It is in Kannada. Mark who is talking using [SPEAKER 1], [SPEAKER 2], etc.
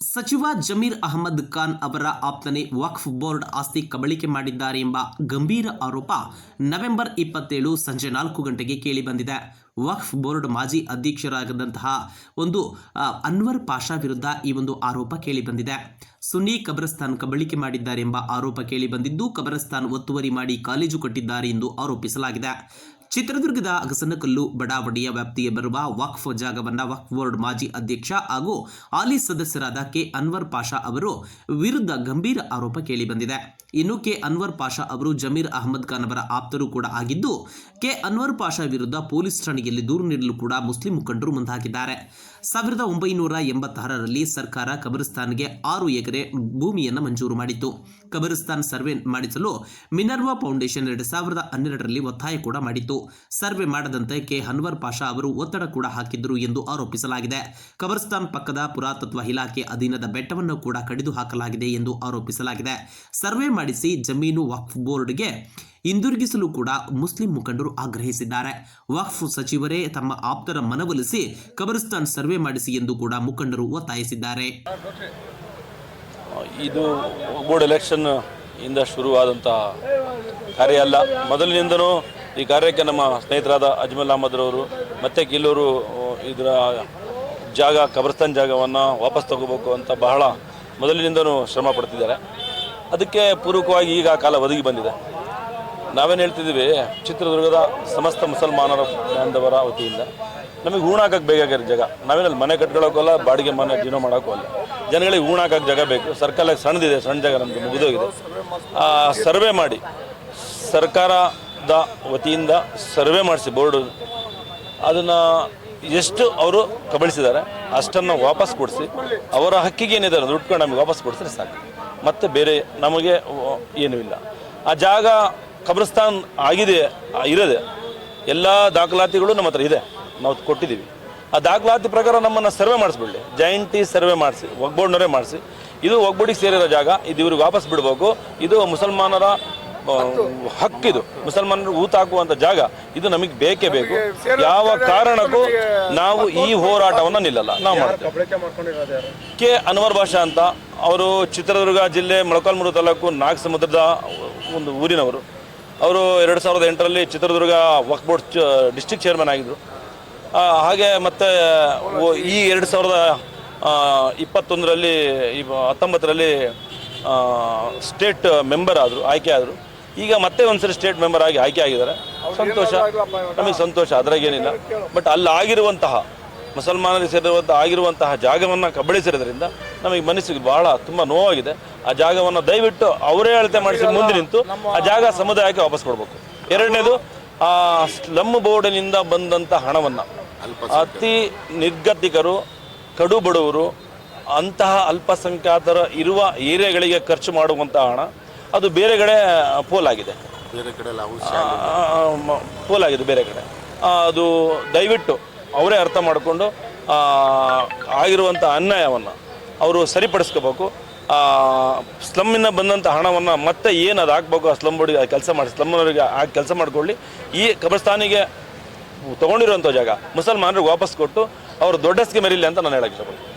[SPEAKER 1] ಸಚಿವ ಜಮೀರ್ ಅಹಮದ್ ಖಾನ್ ಅವರ ಆಪ್ತನೆ ವಕ್ಫ್ ಬೋರ್ಡ್ ಆಸ್ತಿ ಕಬಳಿಕೆ ಮಾಡಿದ್ದಾರೆ ಎಂಬ ಗಂಭೀರ ಆರೋಪ ನವೆಂಬರ್ ಇಪ್ಪತ್ತೇಳು ಸಂಜೆ ನಾಲ್ಕು ಗಂಟೆಗೆ ಕೇಳಿಬಂದಿದೆ. ವಕ್ಫ್ ಬೋರ್ಡ್ ಮಾಜಿ ಅಧ್ಯಕ್ಷರಾಗದಂತಹ ಒಂದು ಅನ್ವರ್ ಪಾಷಾ ವಿರುದ್ಧ ಈ ಒಂದು ಆರೋಪ ಕೇಳಿಬಂದಿದೆ. ಸುನ್ನಿ ಕಬ್ರಸ್ತಾನ್ ಕಬಳಿಕೆ ಮಾಡಿದ್ದಾರೆ ಎಂಬ ಆರೋಪ ಕೇಳಿಬಂದಿದ್ದು, ಕಬ್ರಸ್ತಾನ್ ಒತ್ತುವರಿ ಮಾಡಿ ಕಾಲೇಜು ಕಟ್ಟಿದ್ದಾರೆ ಎಂದು ಆರೋಪಿಸಲಾಗಿದೆ. ಚಿತ್ರದುರ್ಗದ ಅಗಸನಕಲ್ಲು ಬಡಾವಣೆಯ ವ್ಯಾಪ್ತಿಗೆ ಬರುವ ವಕ್ಫ್ ಜಾಗವನ್ನ ವಕ್ಫ್ ಬೋರ್ಡ್ ಮಾಜಿ ಅಧ್ಯಕ್ಷ ಹಾಗೂ ಹಾಲಿ ಸದಸ್ಯರಾದ ಕೆ. ಅನ್ವರ್ ಪಾಷಾ ಅವರು ವಿರುದ್ಧ ಗಂಭೀರ ಆರೋಪ ಕೇಳಿಬಂದಿದೆ. ಇನ್ನು ಕೆ. ಅನ್ವರ್ ಪಾಷಾ ಅವರು ಜಮೀರ್ ಅಹಮದ್ ಖಾನ್ ಅವರ ಆಪ್ತರು ಕೂಡ ಆಗಿದ್ದು, ಕೆ. ಅನ್ವರ್ ಪಾಷಾ ವಿರುದ್ಧ ಪೊಲೀಸ್ ಠಾಣೆಯಲ್ಲಿ ದೂರು ನೀಡಲು ಕೂಡ ಮುಸ್ಲಿಂ ಮುಖಂಡರು ಮುಂದಾಗಿದ್ದಾರೆ. ಸಾವಿರದ ಒಂಬೈನೂರ ಎಂಬತ್ತಾರರಲ್ಲಿ ಸರ್ಕಾರ ಕಬರಿಸ್ತಾನ್ಗೆ ಆರು ಎಕರೆ ಭೂಮಿಯನ್ನು ಮಂಜೂರು ಮಾಡಿತ್ತು. ಕಬರಿಸ್ತಾನ್ ಸರ್ವೆ ಮಾಡಿಸಲು ಮಿನರ್ವಾ ಫೌಂಡೇಶನ್ ಎರಡು ಸಾವಿರದ ಹನ್ನೆರಡರಲ್ಲಿ ಒತ್ತಾಯ ಕೂಡ ಮಾಡಿತ್ತು. ಸರ್ವೆ ಮಾಡದಂತೆ ಕೆ. ಹನ್ವರ್ ಪಾಷಾ ಅವರು ಒತ್ತಡ ಕೂಡ ಹಾಕಿದ್ದರು ಎಂದು ಆರೋಪಿಸಲಾಗಿದೆ. ಕಬರ್ಸ್ತಾನ್ ಪಕ್ಕದ ಪುರಾತತ್ವ ಇಲಾಖೆ ಅಧೀನದ ಬೆಟ್ಟವನ್ನು ಕೂಡ ಕಡಿದು ಹಾಕಲಾಗಿದೆ ಎಂದು ಆರೋಪಿಸಲಾಗಿದೆ. ಸರ್ವೆ ಮಾಡಿಸಿ ಜಮೀನು ವಕ್ಫ್ ಬೋರ್ಡ್ಗೆ ಹಿಂದಿರುಗಿಸಲು ಕೂಡ ಮುಸ್ಲಿಂ ಮುಖಂಡರು ಆಗ್ರಹಿಸಿದ್ದಾರೆ. ವಕ್ಫ್ ಸಚಿವರೇ ತಮ್ಮ ಆಪ್ತರ ಮನವೊಲಿಸಿ ಕಬರಿಸ್ತಾನ್ ಸರ್ವೆ ಮಾಡಿಸಿ ಎಂದು ಕೂಡ ಮುಖಂಡರು ಒತ್ತಾಯಿಸಿದ್ದಾರೆ.
[SPEAKER 2] ಇದು ಬೋರ್ಡ್ ಎಲೆಕ್ಷನ್ ಇಂದ ಶುರುವಾದಂಥ ಕಾರ್ಯ ಅಲ್ಲ. ಮೊದಲಿನಿಂದನೂ ಈ ಕಾರ್ಯಕ್ಕೆ ನಮ್ಮ ಸ್ನೇಹಿತರಾದ ಅಜ್ಮಲ್ ಅಹಮದ್ರವರು ಮತ್ತು ಕಿಲ್ಲೂರು ಇದರ ಜಾಗ, ಕಬ್ರಸ್ತಾನ್ ಜಾಗವನ್ನು ವಾಪಸ್ ತಗೋಬೇಕು ಅಂತ ಬಹಳ ಮೊದಲಿನಿಂದನೂ ಶ್ರಮ ಪಡ್ತಿದ್ದಾರೆ. ಅದಕ್ಕೆ ಪೂರ್ವಕವಾಗಿ ಈಗ ಕಾಲ ಒದಗಿ ಬಂದಿದೆ. ನಾವೇನು ಹೇಳ್ತಿದ್ದೀವಿ, ಚಿತ್ರದುರ್ಗದ ಸಮಸ್ತ ಮುಸಲ್ಮಾನರ ಬಾಂಧವರ ವತಿಯಿಂದ ನಮಗೆ ಹೂಣಾಕಕ್ಕೆ ಬೇಕಾಗಿರೋ ಜಾಗ. ನಾವೇನಲ್ಲಿ, ಮನೆ ಕಟ್ಕೊಳ್ಳೋಕ್ಕಲ್ಲ ಬಾಡಿಗೆ ಮನೆ ಜೀವನ ಮಾಡೋಕ್ಕೂ ಅಲ್ಲ. ಜನಗಳಿಗೆ ಹೂಣಾಕಕ್ಕೆ ಜಾಗ ಬೇಕು. ಸರ್ಕಾರಕ್ಕೆ ಸಣ್ಣದಿದೆ, ಸಣ್ಣ ಜಾಗ ನಮಗೆ ಮುಗಿದೋಗಿದೆ. ಸರ್ವೆ ಮಾಡಿ ಸರ್ಕಾರದ ವತಿಯಿಂದ ಸರ್ವೆ ಮಾಡಿಸಿ ಬೋರ್ಡು. ಅದನ್ನು ಎಷ್ಟು ಅವರು ಕಬಳಿಸಿದ್ದಾರೆ, ಅಷ್ಟನ್ನು ವಾಪಸ್ ಕೊಡಿಸಿ, ಅವರ ಹಕ್ಕಿಗೆ ಏನಿದೆ ಅದು ಉಟ್ಕೊಂಡು ನಮಗೆ ವಾಪಸ್ ಕೊಡಿಸಿದ್ರೆ ಸಾಕು. ಮತ್ತೆ ಬೇರೆ ನಮಗೆ ಏನೂ ಇಲ್ಲ. ಆ ಜಾಗ ಕಬ್ರಸ್ತಾನ್ ಆಗಿದೆ, ಇರದೆ, ಎಲ್ಲ ದಾಖಲಾತಿಗಳು ನಮ್ಮ ಹತ್ರ ಇದೆ, ನಾವು ಕೊಟ್ಟಿದ್ದೀವಿ. ಆ ದಾಖಲಾತಿ ಪ್ರಕಾರ ನಮ್ಮನ್ನು ಸರ್ವೆ ಮಾಡಿಸ್ಬಿಡಲಿ. ಜೈಂಟಿ ಸರ್ವೆ ಮಾಡಿಸಿ, ಒಗ್ಬೋರ್ಡ್ನವರೇ ಮಾಡಿಸಿ, ಇದು ಒಗ್ಬೋಡಿಗೆ ಸೇರಿರೋ ಜಾಗ, ಇದು ಇವ್ರಿಗೆ ವಾಪಸ್ ಬಿಡಬೇಕು, ಇದು ಮುಸಲ್ಮಾನರ ಹಕ್ಕಿದು. ಮುಸಲ್ಮಾನರು ಊತ ಹಾಕುವಂತ ಜಾಗ ಇದು ನಮಗೆ ಬೇಕೇ ಬೇಕು. ಯಾವ ಕಾರಣಕ್ಕೂ ನಾವು ಈ ಹೋರಾಟವನ್ನು ನಿಲ್ಲಲ್ಲ. ನಾವು ಮಾಡ್ತೇವೆ. ಕೆ. ಅನ್ವರ್ ಭಾಷಾ ಅಂತ ಅವರು ಚಿತ್ರದುರ್ಗ ಜಿಲ್ಲೆ ಮೊಳಕಾಲ್ಮೂರು ತಾಲೂಕು ನಾಗಸಮುದ್ರದ ಒಂದು ಊರಿನವರು. ಅವರು ಎರಡು ಸಾವಿರದ ಎಂಟರಲ್ಲಿ Chitradurga Waqf board district chairman ಆಗಿದ್ದರು ಹಾಗೆ ಮತ್ತು ಈ ಎರಡು ಸಾವಿರದ ಇಪ್ಪತ್ತೊಂದರಲ್ಲಿ ಹತ್ತೊಂಬತ್ತರಲ್ಲಿ ಸ್ಟೇಟ್ ಮೆಂಬರ್ ಆದರು ಆಯ್ಕೆ ಆದರು. ಈಗ ಮತ್ತೆ ಒಂದ್ಸರಿ ಸ್ಟೇಟ್ ಮೆಂಬರ್ ಆಗಿ ಆಯ್ಕೆ ಆಗಿದ್ದಾರೆ. ಸಂತೋಷ. ನಮಗೆ ಸಂತೋಷ ಅದ್ರಾಗೇನಿಲ್ಲ. ಬಟ್ ಅಲ್ಲಿ ಆಗಿರುವಂತಹ ಮುಸಲ್ಮಾನರಿಗೆ ಸೇರಿರುವಂಥ ಆಗಿರುವಂತಹ ಜಾಗವನ್ನು ಕಬಳಿಸಿರೋದ್ರಿಂದ ನಮಗೆ ಮನಸ್ಸಿಗೆ ಬಹಳ ತುಂಬ ನೋವಾಗಿದೆ. ಆ ಜಾಗವನ್ನು ದಯವಿಟ್ಟು ಅವರೇ ಅಳತೆ ಮಾಡಿಸಿ ಮುಂದೆ ನಿಂತು ಆ ಜಾಗ ಸಮುದಾಯಕ್ಕೆ ವಾಪಸ್ ಕೊಡಬೇಕು. ಎರಡನೇದು ಆ ಸ್ಲಮ್ ಬೋರ್ಡಿನಿಂದ ಬಂದಂಥ ಹಣವನ್ನು. ಅತಿ ನಿರ್ಗತಿಕರು ಕಡು ಬಡವರು ಅಂತಹ ಅಲ್ಪಸಂಖ್ಯಾತರ ಇರುವ ಏರಿಯಾಗಳಿಗೆ ಖರ್ಚು ಮಾಡುವಂತಹ ಹಣ ಅದು ಬೇರೆ ಕಡೆ ಪೋಲಾಗಿದೆ
[SPEAKER 3] ಬೇರೆ ಕಡೆ ಎಲ್ಲ ಅವ್ರು
[SPEAKER 2] ಆ, ಪೋಲಾಗಿದೆ ಬೇರೆ ಕಡೆ. ಅದು ದಯವಿಟ್ಟು ಅವರೇ ಅರ್ಥ ಮಾಡಿಕೊಂಡು ಆಗಿರುವಂಥ ಅನ್ಯಾಯವನ್ನು ಅವರು ಸರಿಪಡಿಸ್ಕೋಬೇಕು. ಸ್ಲಮ್ಮಿಂದ ಬಂದಂಥ ಹಣವನ್ನು ಮತ್ತೆ ಏನು ಅದು ಹಾಕ್ಬೇಕು ಆ ಸ್ಲಮ್ ಬೋರ್ಡಿಗೆ ಕೆಲಸ ಮಾಡಿ ಸ್ಲಮ್ನವರಿಗೆ ಆ ಕೆಲಸ ಮಾಡಿಕೊಳ್ಳಿ. ಈ ಕಬ್ರಸ್ತಾನಿಗೆ ತಗೊಂಡಿರುವಂಥ ಜಾಗ ಮುಸಲ್ಮಾನರಿಗೆ ವಾಪಸ್ ಕೊಟ್ಟು ಅವರು ದೊಡ್ಡ ಸ್ಕೀಮ್ ಅಂತ ನಾನು ಹೇಳಕ್ಕೆ ಇಷ್ಟಪಡ್ತೀನಿ.